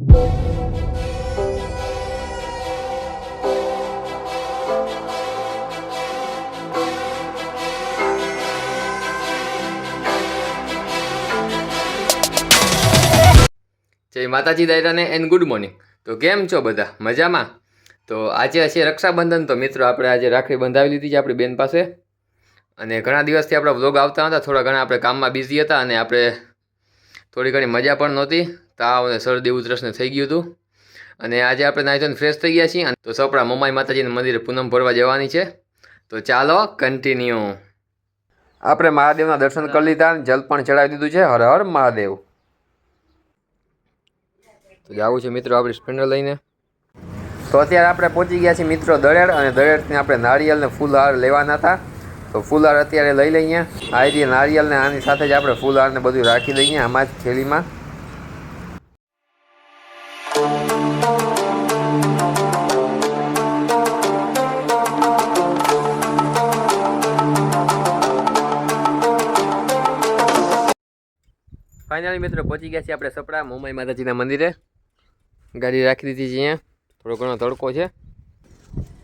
જય માતાજી દાયરાને and good morning તો કેમ છો બધા? મજામાં? તો આજે હશે રક્ષાબંધન, તો મિત્રો આપણે આજે રાખડી બંધાવી લીધી છે આપણી બેન પાસે. અને ઘણા દિવસથી આપણા વ્લોગ આવતા હતા થોડા ઘણા આપણે કામમાં બિઝી હતા અને આપણે થોડી ઘણી મજા પણ નહોતી. તાવ અને શરદી ઉધરસને થઈ ગયું હતું. અને આજે આપણે નાહી ફ્રેશ થઈ ગયા છીએ તો સપડા મમાઈ માતાજીના મંદિરે પૂનમ ભરવા જવાની છે. તો ચાલો કન્ટિન્યુ આપણે મહાદેવના દર્શન કરી લીધા અને જલ પણ ચડાવી દીધું છે. હર હર મહાદેવ. તો જવું છે મિત્રો આપણે સ્પ્લેન્ડર લઈને. તો અત્યારે આપણે પહોંચી ગયા છીએ મિત્રો દળેડ અને દળેડથી આપણે નારિયેલને ફૂલહાર લેવાના હતા. તો ફૂલહાર અત્યારે લઈ લઈએ. આ રીતે નારિયેલને આની સાથે જ આપણે ફૂલહારને બધું રાખી દઈએ. આમાં જ થેલીમાં. ફાઇનલી મિત્રો પહોંચી ગયા છીએ આપણે સપડા મુંબઈ માતાજીના મંદિરે. ગાડી રાખી દીધી છે અહીંયા. થોડો ઘણો તડકો છે.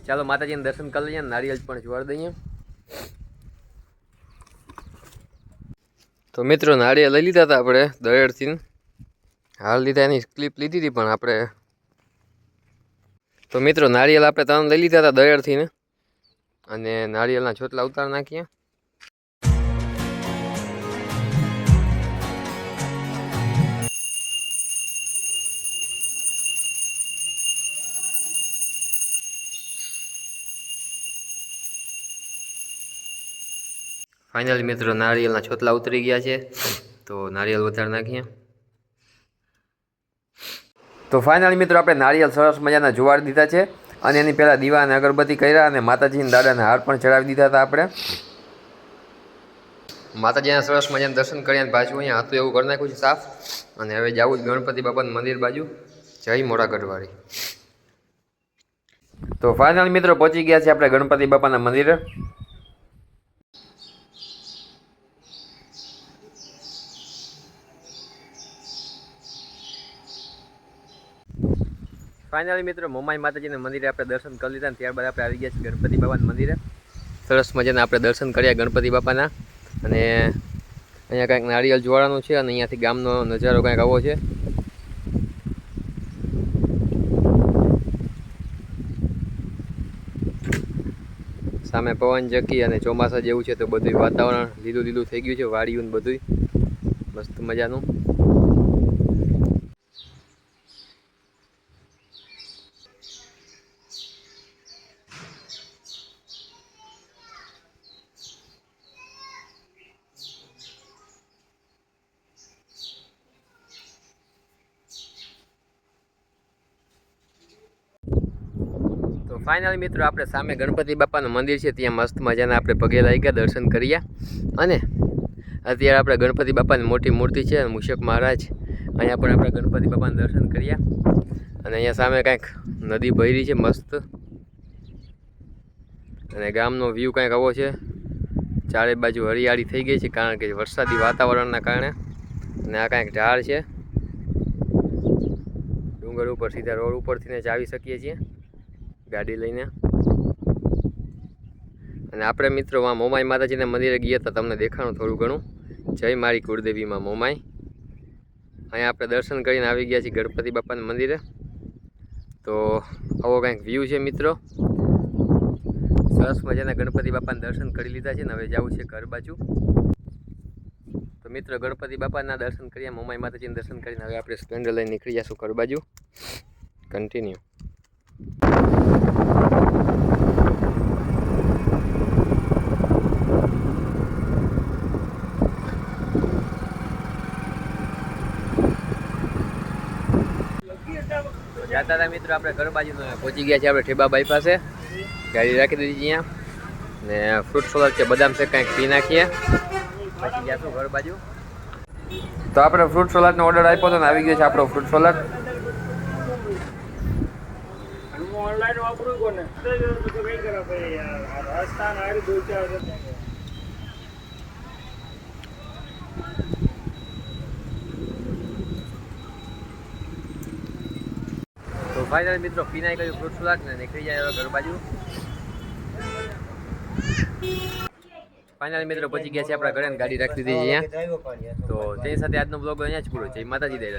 ચાલો માતાજીને દર્શન કરી લઈએ નારિયેળ પણ જોવાડી દઈએ. તો મિત્રો નારિયેળ લઈ લીધા હતા આપણે દરેડથી. હાલ લીધા એની ક્લિપ લીધી હતી પણ આપણે. તો મિત્રો નારિયેળ આપણે ત્રણ લઈ લીધા હતા દરેડથી ને. અને નારિયેળના છોટલા ઉતાર નાખીએ. ફાઇનલી મિત્રો, નારિયેળના છોતલા ઉતરી ગયા છે. તો નારિયેળ વધારે નાખીએ. તો ફાઇનલી મિત્રો, આપણે નારિયેળ સરસ મજાના જોવાડી દીધા છે. અને એની પહેલાં દીવાને અગરબત્તી કર્યા અને માતાજીને દાદાને હાર પણ ચડાવી દીધા હતા આપણે. માતાજીના સરસ મજાના દર્શન કર્યા પાછું અહીંયા હતું એવું કરી નાખ્યું છે સાફ. અને હવે જવું જ ગણપતિ બાપાનું મંદિર બાજુ. જય મોડા ગઢવાડી તો ફાઇનલ મિત્રો, પહોંચી ગયા છે આપણે ગણપતિ બાપાના મંદિરે. ફાઇનલી મિત્રો મોમાઈ માતાજીના મંદિરે આપણે દર્શન કરી લીધા ત્યારબાદ આપણે આવી ગયા છીએ ગણપતિ બાપાના મંદિરે. સરસ મજાના આપણે દર્શન કર્યા ગણપતિ બાપાના. અને અહીંયા કાંઈક નારિયેળ જોવાનું છે અને અહીંયાથી ગામનો નજારો કાંઈક આવો છે. સામે પવન જકી અને ચોમાસા જેવું છે તો બધું વાતાવરણ લીલું લીલું થઈ ગયું છે વાડીયું બધું મસ્ત મજાનું. ફાઇનલી મિત્રો, આપણે સામે ગણપતિ બાપાનું મંદિર છે, ત્યાં મસ્ત મજાના આપણે પગે ગયા દર્શન કર્યા. અને અત્યારે આપણે ગણપતિ બાપાની મોટી મૂર્તિ છે, મૂષક મહારાજ. અહીંયા પણ આપણે ગણપતિ બાપાના દર્શન કર્યા. અને અહીંયા સામે કાંઈક નદી ભરી છે, મસ્ત. અને ગામનો વ્યૂ કાંઈક આવો છે. ચારે બાજુ હરિયાળી થઈ ગઈ છે, કારણ કે વરસાદી વાતાવરણના કારણે. અને આ કાંઈક ઢાળ છે. ડુંગર ઉપર સીધા રોડ ઉપરથી ને જ આવી શકીએ છીએ. ગાડી લઈને. અને આપણે મિત્રો આ મોમાઈ માતાજીના મંદિરે ગયા હતા, તમને દેખાણું થોડું ઘણું. જય મારી કુળદેવીમાં મોમાઈ. અહીંયા આપણે દર્શન કરીને આવી ગયા છીએ ગણપતિ બાપાના મંદિરે. તો આવો કંઈક વ્યૂ છે મિત્રો. સરસ મજાના ગણપતિ બાપાના દર્શન કરી લીધા છે ને હવે જવું છે ઘર બાજુ. તો મિત્રો ગણપતિ બાપાના દર્શન કર્યા, મોમાઈ માતાજીના દર્શન કરીને હવે આપણે સ્પ્લેન્ડર લઈને નીકળી જશું ઘર બાજુ. કન્ટિન્યુ જતા હતા મિત્રો, આપણે ઘર બાજુ પહોંચી ગયા છે આપણે ઠેબાબાઈ પાસે ગાડી રાખી દીધી અહીંયા. ને ફ્રૂટ સોલર છે, બદામ છે, કાંઈક પી નાખીએ. પછી જઈશું ઘર બાજુ. તો આપણે ફ્રૂટ સોલાડનો ઓર્ડર આપ્યો હતો ને આવી ગયો છે આપણો ફ્રૂટ સોલાડ ઓનલાઈન વાપરું કોને? કઈ કરા ભાઈ રાજસ્થાન આવી દો ચાર ફાઇનલ મિત્રો પીનાઈ ગયું ફ્રૂટ સુલાક ને નીકળી જાય ઘર બાજુ. ફાઇનલ મિત્રો પહોંચી ગયા છે આપણા ઘરે ગાડી રાખી દીધી અહીંયા. તો તેની સાથે આજનો બ્લોગ અહીંયા જ પૂરો છે. માતાજી માતાજી દે